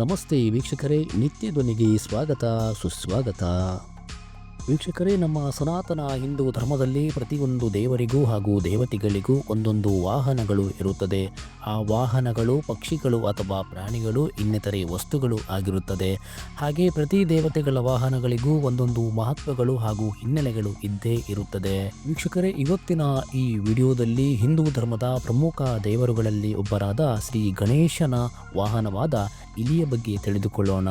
ನಮಸ್ತೆ ವೀಕ್ಷಕರೇ ನಿತ್ಯ ಧ್ವನಿಗೆ ಸ್ವಾಗತ ಸುಸ್ವಾಗತ. ವೀಕ್ಷಕರೇ, ನಮ್ಮ ಸನಾತನ ಹಿಂದೂ ಧರ್ಮದಲ್ಲಿ ಪ್ರತಿಯೊಂದು ದೇವರಿಗೂ ಹಾಗೂ ದೇವತೆಗಳಿಗೂ ಒಂದೊಂದು ವಾಹನಗಳು ಇರುತ್ತದೆ. ಆ ವಾಹನಗಳು ಪಕ್ಷಿಗಳು ಅಥವಾ ಪ್ರಾಣಿಗಳು, ಇನ್ನಿತರೆ ವಸ್ತುಗಳು ಆಗಿರುತ್ತದೆ. ಹಾಗೆ ಪ್ರತಿ ದೇವತೆಗಳ ವಾಹನಗಳಿಗೂ ಒಂದೊಂದು ಮಹತ್ವಗಳು ಹಾಗೂ ಹಿನ್ನೆಲೆಗಳು ಇದ್ದೇ ಇರುತ್ತದೆ. ವೀಕ್ಷಕರೇ, ಇವತ್ತಿನ ಈ ವಿಡಿಯೋದಲ್ಲಿ ಹಿಂದೂ ಧರ್ಮದ ಪ್ರಮುಖ ದೇವರುಗಳಲ್ಲಿ ಒಬ್ಬರಾದ ಶ್ರೀ ಗಣೇಶನ ವಾಹನವಾದ ಇಲಿಯ ಬಗ್ಗೆ ತಿಳಿದುಕೊಳ್ಳೋಣ.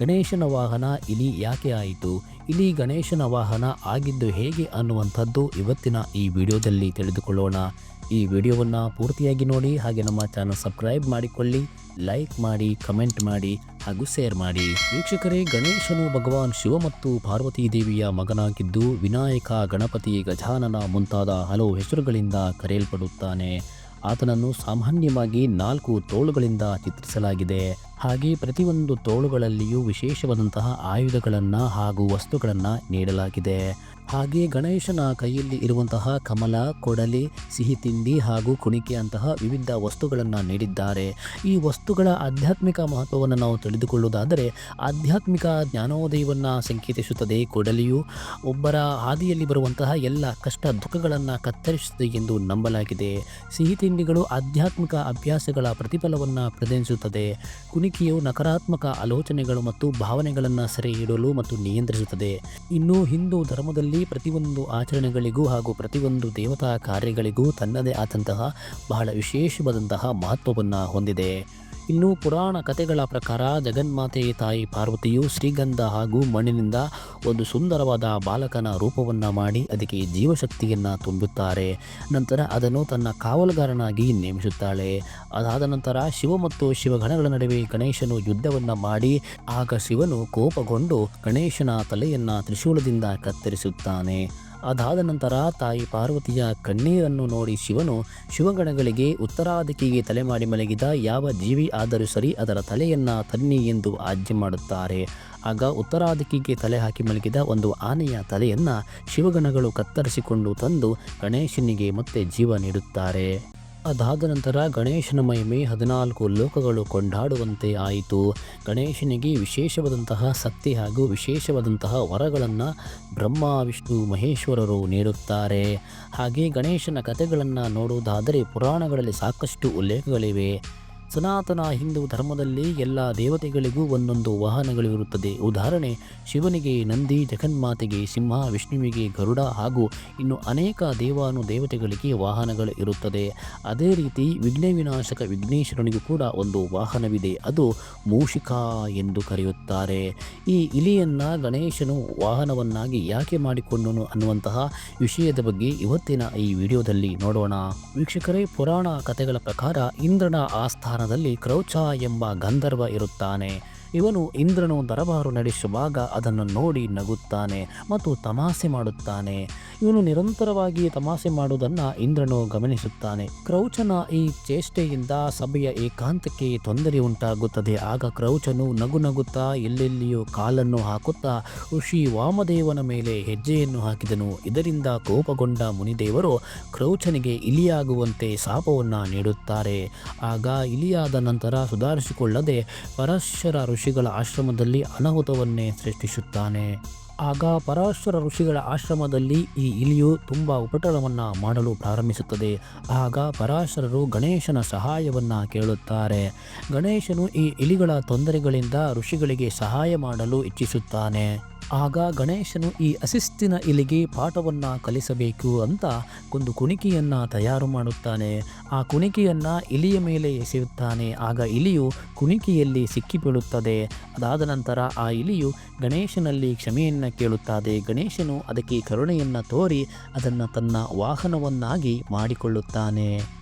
ಗಣೇಶನ ವಾಹನ ಇಲಿ ಯಾಕೆ ಆಯಿತು? ಇಲಿ ಗಣೇಶನ ವಾಹನ ಆಗಿದ್ದು ಹೇಗೆ ಅನ್ನುವಂಥದ್ದು ಇವತ್ತಿನ ಈ ವಿಡಿಯೋದಲ್ಲಿ ತಿಳಿದುಕೊಳ್ಳೋಣ. ಈ ವಿಡಿಯೋವನ್ನು ಪೂರ್ತಿಯಾಗಿ ನೋಡಿ, ಹಾಗೆ ನಮ್ಮ ಚಾನಲ್ ಸಬ್ಸ್ಕ್ರೈಬ್ ಮಾಡಿಕೊಳ್ಳಿ ಲೈಕ್ ಮಾಡಿ ಕಮೆಂಟ್ ಮಾಡಿ, ಹಾಗೂ ಶೇರ್ ಮಾಡಿ. ವೀಕ್ಷಕರೇ, ಗಣೇಶನು ಭಗವಾನ್ ಶಿವ ಮತ್ತು ಪಾರ್ವತಿ ದೇವಿಯ ಮಗನಾಗಿದ್ದು ವಿನಾಯಕ ಗಣಪತಿ ಗಜಾನನ ಮುಂತಾದ ಹಲವು ಹೆಸರುಗಳಿಂದ ಕರೆಯಲ್ಪಡುತ್ತಾನೆ. ಆತನನ್ನು ಸಾಮಾನ್ಯವಾಗಿ ನಾಲ್ಕು ತೋಳುಗಳಿಂದ ಚಿತ್ರಿಸಲಾಗಿದೆ. ಹಾಗೆ ಪ್ರತಿಯೊಂದು ತೋಳುಗಳಲ್ಲಿಯೂ ವಿಶೇಷವಾದಂತಹ ಆಯುಧಗಳನ್ನು ಹಾಗೂ ವಸ್ತುಗಳನ್ನು ನೀಡಲಾಗಿದೆ. ಹಾಗೆ ಗಣೇಶನ ಕೈಯಲ್ಲಿ ಇರುವಂತಹ ಕಮಲ, ಕೊಡಲಿ, ಸಿಹಿ ತಿಂಡಿ ಹಾಗೂ ಕುಣಿಕೆಯಂತಹ ವಿವಿಧ ವಸ್ತುಗಳನ್ನು ನೀಡಿದ್ದಾರೆ. ಈ ವಸ್ತುಗಳ ಆಧ್ಯಾತ್ಮಿಕ ಮಹತ್ವವನ್ನು ನಾವು ತಿಳಿದುಕೊಳ್ಳುವುದಾದರೆ, ಆಧ್ಯಾತ್ಮಿಕ ಜ್ಞಾನೋದಯವನ್ನು ಸಂಕೇತಿಸುತ್ತದೆ ಕೊಡಲಿಯು. ಒಬ್ಬರ ಹಾದಿಯಲ್ಲಿ ಬರುವಂತಹ ಎಲ್ಲ ಕಷ್ಟ ದುಃಖಗಳನ್ನು ಕತ್ತರಿಸುತ್ತದೆ ಎಂದು ನಂಬಲಾಗಿದೆ. ಸಿಹಿ ತಿಂಡಿಗಳು ಆಧ್ಯಾತ್ಮಿಕ ಅಭ್ಯಾಸಗಳ ಪ್ರತಿಫಲವನ್ನು ಪ್ರದರ್ಶಿಸುತ್ತದೆ. ಕುಣಿಕೆಯು ನಕಾರಾತ್ಮಕ ಆಲೋಚನೆಗಳು ಮತ್ತು ಭಾವನೆಗಳನ್ನು ಸೆರೆ ಇಡಲು ಮತ್ತು ನಿಯಂತ್ರಿಸುತ್ತದೆ. ಇನ್ನು ಹಿಂದೂ ಧರ್ಮದಲ್ಲಿ ಪ್ರತಿಯೊಂದು ಆಚರಣೆಗಳಿಗೂ ಹಾಗೂ ಪ್ರತಿಯೊಂದು ದೇವತಾ ಕಾರ್ಯಗಳಿಗೂ ತನ್ನದೇ ಆದಂತಹ ಬಹಳ ವಿಶೇಷವಾದಂತಹ ಮಹತ್ವವನ್ನು ಹೊಂದಿದೆ. ಇನ್ನು ಪುರಾಣ ಕಥೆಗಳ ಪ್ರಕಾರ ಜಗನ್ಮಾತೆ, ತಾಯಿ ಪಾರ್ವತಿಯು ಶ್ರೀಗಂಧ ಹಾಗೂ ಮಣ್ಣಿನಿಂದ ಒಂದು ಸುಂದರವಾದ ಬಾಲಕನ ರೂಪವನ್ನು ಮಾಡಿ ಅದಕ್ಕೆ ಜೀವಶಕ್ತಿಯನ್ನು ತುಂಬುತ್ತಾರೆ. ನಂತರ ಅದನ್ನು ತನ್ನ ಕಾವಲುಗಾರನಾಗಿ ನೇಮಿಸುತ್ತಾಳೆ. ಅದಾದ ನಂತರ ಶಿವ ಮತ್ತು ಶಿವಗಣಗಳ ನಡುವೆ ಗಣೇಶನು ಯುದ್ಧವನ್ನು ಮಾಡಿ ಆಗ ಶಿವನು ಕೋಪಗೊಂಡು ಗಣೇಶನ ತಲೆಯನ್ನು ತ್ರಿಶೂಲದಿಂದ ಕತ್ತರಿಸುತ್ತಾನೆ. ಅದಾದ ನಂತರ ತಾಯಿ ಪಾರ್ವತಿಯ ಕಣ್ಣೀರನ್ನು ನೋಡಿ ಶಿವನು ಶಿವಗಣಗಳಿಗೆ ಉತ್ತರಾದಿಕ್ಕಿಗೆ ತಲೆ ಮಾಡಿ ಮಲಗಿದ ಯಾವ ಜೀವಿ ಆದರೂ ಸರಿ ಅದರ ತಲೆಯನ್ನು ತನ್ನಿ ಎಂದು ಆಜ್ಞೆ ಮಾಡುತ್ತಾರೆ. ಆಗ ಉತ್ತರಾದಿಕ್ಕಿಗೆ ತಲೆ ಹಾಕಿ ಮಲಗಿದ ಒಂದು ಆನೆಯ ತಲೆಯನ್ನು ಶಿವಗಣಗಳು ಕತ್ತರಿಸಿಕೊಂಡು ತಂದು ಗಣೇಶನಿಗೆ ಮತ್ತೆ ಜೀವ ನೀಡುತ್ತಾರೆ. ಅದಾದ ನಂತರ ಗಣೇಶನ ಮಹಿಮೆ ಹದಿನಾಲ್ಕು ಲೋಕಗಳು ಕೊಂಡಾಡುವಂತೆ ಆಯಿತು. ಗಣೇಶನಿಗೆ ವಿಶೇಷವಾದಂತಹ ಶಕ್ತಿ ಹಾಗೂ ವಿಶೇಷವಾದಂತಹ ವರಗಳನ್ನು ಬ್ರಹ್ಮ, ವಿಷ್ಣು, ಮಹೇಶ್ವರರು ನೀಡುತ್ತಾರೆ. ಹಾಗೆ ಗಣೇಶನ ಕಥೆಗಳನ್ನು ನೋಡುವುದಾದರೆ ಪುರಾಣಗಳಲ್ಲಿ ಸಾಕಷ್ಟು ಉಲ್ಲೇಖಗಳಿವೆ. ಸನಾತನ ಹಿಂದೂ ಧರ್ಮದಲ್ಲಿ ಎಲ್ಲ ದೇವತೆಗಳಿಗೂ ಒಂದೊಂದು ವಾಹನಗಳು ಇರುತ್ತದೆ. ಉದಾಹರಣೆ, ಶಿವನಿಗೆ ನಂದಿ, ಜಗನ್ಮಾತೆಗೆ ಸಿಂಹ, ವಿಷ್ಣುವಿಗೆ ಗರುಡ ಹಾಗೂ ಇನ್ನು ಅನೇಕ ದೇವಾನು ದೇವತೆಗಳಿಗೆ ವಾಹನಗಳು ಇರುತ್ತದೆ. ಅದೇ ರೀತಿ ವಿಘ್ನ ವಿನಾಶಕ ವಿಘ್ನೇಶ್ವರನಿಗೂ ಕೂಡ ಒಂದು ವಾಹನವಿದೆ. ಅದು ಮೂಷಿಕ ಎಂದು ಕರೆಯುತ್ತಾರೆ. ಈ ಇಲಿಯನ್ನು ಗಣೇಶನು ವಾಹನವನ್ನಾಗಿ ಯಾಕೆ ಮಾಡಿಕೊಂಡನು ಅನ್ನುವಂತಹ ವಿಷಯದ ಬಗ್ಗೆ ಇವತ್ತಿನ ಈ ವಿಡಿಯೋದಲ್ಲಿ ನೋಡೋಣ. ವೀಕ್ಷಕರೇ, ಪುರಾಣ ಕಥೆಗಳ ಪ್ರಕಾರ ಇಂದ್ರನ ಆಸ್ಥಾನದಲ್ಲಿ ಕ್ರೌಚ ಎಂಬ ಗಂಧರ್ವ ಇರುತ್ತಾನೆ. ಇವನು ಇಂದ್ರನು ದರಬಾರು ನಡೆಸುವಾಗ ಅದನ್ನು ನೋಡಿ ನಗುತ್ತಾನೆ ಮತ್ತು ತಮಾಸೆ ಮಾಡುತ್ತಾನೆ. ಇವನು ನಿರಂತರವಾಗಿ ತಮಾಸೆ ಮಾಡುವುದನ್ನು ಇಂದ್ರನು ಗಮನಿಸುತ್ತಾನೆ. ಕ್ರೌಚನ ಈ ಚೇಷ್ಟೆಯಿಂದ ಸಭೆಯ ಏಕಾಂತಕ್ಕೆ ತೊಂದರೆ ಉಂಟಾಗುತ್ತದೆ. ಆಗ ಕ್ರೌಚನು ನಗು ನಗುತ್ತಾ ಎಲ್ಲೆಲ್ಲಿಯೂ ಕಾಲನ್ನು ಹಾಕುತ್ತಾ ಋಷಿ ವಾಮದೇವನ ಮೇಲೆ ಹೆಜ್ಜೆಯನ್ನು ಹಾಕಿದನು. ಇದರಿಂದ ಕೋಪಗೊಂಡ ಮುನಿದೇವರು ಕ್ರೌಚನಿಗೆ ಇಲಿಯಾಗುವಂತೆ ಶಾಪವನ್ನು ನೀಡುತ್ತಾರೆ. ಆಗ ಇಲಿಯಾದ ನಂತರ ಸುಧಾರಿಸಿಕೊಳ್ಳದೆ ಪರಶರ ಋಷಿಗಳ ಆಶ್ರಮದಲ್ಲಿ ಅನಾಹುತವನ್ನೇ ಸೃಷ್ಟಿಸುತ್ತಾನೆ. ಆಗ ಪರಾಶರ ಋಷಿಗಳ ಆಶ್ರಮದಲ್ಲಿ ಈ ಇಲಿಯು ತುಂಬ ಉಪಟಳವನ್ನು ಮಾಡಲು ಪ್ರಾರಂಭಿಸುತ್ತದೆ. ಆಗ ಪರಾಶರರು ಗಣೇಶನ ಸಹಾಯವನ್ನು ಕೇಳುತ್ತಾರೆ. ಗಣೇಶನು ಈ ಇಲಿಗಳ ತೊಂದರೆಗಳಿಂದ ಋಷಿಗಳಿಗೆ ಸಹಾಯ ಮಾಡಲು ಇಚ್ಛಿಸುತ್ತಾನೆ. ಆಗ ಗಣೇಶನು ಈ ಅಸಿಸ್ತಿನ ಇಲಿಗೆ ಪಾಠವನ್ನು ಕಲಿಸಬೇಕು ಅಂತ ಒಂದು ಕುಣಿಕೆಯನ್ನು ತಯಾರು ಮಾಡುತ್ತಾನೆ. ಆ ಕುಣಿಕೆಯನ್ನು ಇಲಿಯ ಮೇಲೆ ಎಸೆಯುತ್ತಾನೆ. ಆಗ ಇಲಿಯು ಕುಣಿಕೆಯಲ್ಲಿ ಸಿಕ್ಕಿಬೀಳುತ್ತದೆ. ಅದಾದ ನಂತರ ಆ ಇಲಿಯು ಗಣೇಶನಲ್ಲಿ ಕ್ಷಮೆಯನ್ನು ಕೇಳುತ್ತದೆ ಗಣೇಶನು ಅದಕ್ಕೆ ಕರುಣೆಯನ್ನು ತೋರಿ ಅದನ್ನು ತನ್ನ ವಾಹನವನ್ನಾಗಿ ಮಾಡಿಕೊಳ್ಳುತ್ತಾನೆ.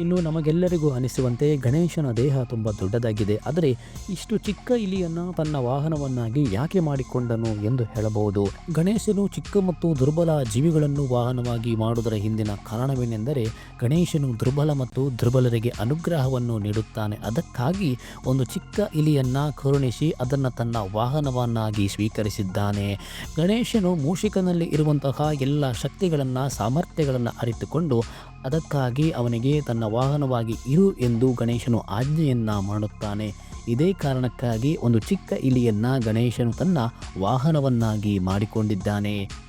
ಇನ್ನು ನಮಗೆಲ್ಲರಿಗೂ ಅನಿಸುವಂತೆ ಗಣೇಶನ ದೇಹ ತುಂಬ ದೊಡ್ಡದಾಗಿದೆ. ಆದರೆ ಇಷ್ಟು ಚಿಕ್ಕ ಇಲಿಯನ್ನು ತನ್ನ ವಾಹನವನ್ನಾಗಿ ಯಾಕೆ ಮಾಡಿಕೊಂಡನು ಎಂದು ಹೇಳಬಹುದು. ಗಣೇಶನು ಚಿಕ್ಕ ಮತ್ತು ದುರ್ಬಲ ಜೀವಿಗಳನ್ನು ವಾಹನವಾಗಿ ಮಾಡುವುದರ ಹಿಂದಿನ ಕಾರಣವೇನೆಂದರೆ ಗಣೇಶನು ದುರ್ಬಲ ಮತ್ತು ದುರ್ಬಲರಿಗೆ ಅನುಗ್ರಹವನ್ನು ನೀಡುತ್ತಾನೆ. ಅದಕ್ಕಾಗಿ ಒಂದು ಚಿಕ್ಕ ಇಲಿಯನ್ನು ಕರುಣಿಸಿ ಅದನ್ನು ತನ್ನ ವಾಹನವನ್ನಾಗಿ ಸ್ವೀಕರಿಸಿದ್ದಾನೆ. ಗಣೇಶನು ಮೂಷಿಕನಲ್ಲಿ ಇರುವಂತಹ ಎಲ್ಲ ಶಕ್ತಿಗಳನ್ನು ಸಾಮರ್ಥ್ಯಗಳನ್ನು ಅರಿತುಕೊಂಡು ಅದಕ್ಕಾಗಿ ಅವನಿಗೆ ತನ್ನ ವಾಹನವಾಗಿ ಇರು ಎಂದು ಗಣೇಶನು ಆಜ್ಞೆಯನ್ನು ಮಾಡುತ್ತಾನೆ. ಇದೇ ಕಾರಣಕ್ಕಾಗಿ ಒಂದು ಚಿಕ್ಕ ಇಲಿಯನ್ನ ಗಣೇಶನು ತನ್ನ ವಾಹನವನ್ನಾಗಿ ಮಾಡಿಕೊಂಡಿದ್ದಾನೆ.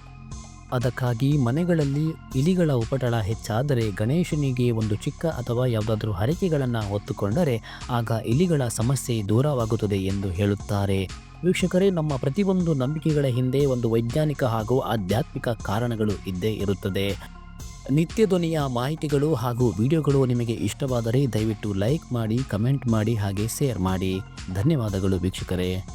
ಅದಕ್ಕಾಗಿ ಮನೆಗಳಲ್ಲಿ ಇಲಿಗಳ ಉಪಟಳ ಹೆಚ್ಚಾದರೆ ಗಣೇಶನಿಗೆ ಒಂದು ಚಿಕ್ಕ ಅಥವಾ ಯಾವುದಾದ್ರೂ ಹರಕೆಗಳನ್ನು ಹೊತ್ತುಕೊಂಡರೆ ಆಗ ಇಲಿಗಳ ಸಮಸ್ಯೆ ದೂರವಾಗುತ್ತದೆ ಎಂದು ಹೇಳುತ್ತಾರೆ. ವೀಕ್ಷಕರೇ, ನಮ್ಮ ಪ್ರತಿಯೊಂದು ನಂಬಿಕೆಗಳ ಹಿಂದೆ ಒಂದು ವೈಜ್ಞಾನಿಕ ಹಾಗೂ ಆಧ್ಯಾತ್ಮಿಕ ಕಾರಣಗಳು ಇದ್ದೇ ಇರುತ್ತದೆ. ನಿತ್ಯ ಧ್ವನಿಯ ಮಾಹಿತಿಗಳು ಹಾಗೂ ವಿಡಿಯೋಗಳು ನಿಮಗೆ ಇಷ್ಟವಾದರೆ ದಯವಿಟ್ಟು ಲೈಕ್ ಮಾಡಿ, ಕಮೆಂಟ್ ಮಾಡಿ ಹಾಗೆ ಶೇರ್ ಮಾಡಿ. ಧನ್ಯವಾದಗಳು ವೀಕ್ಷಕರೇ.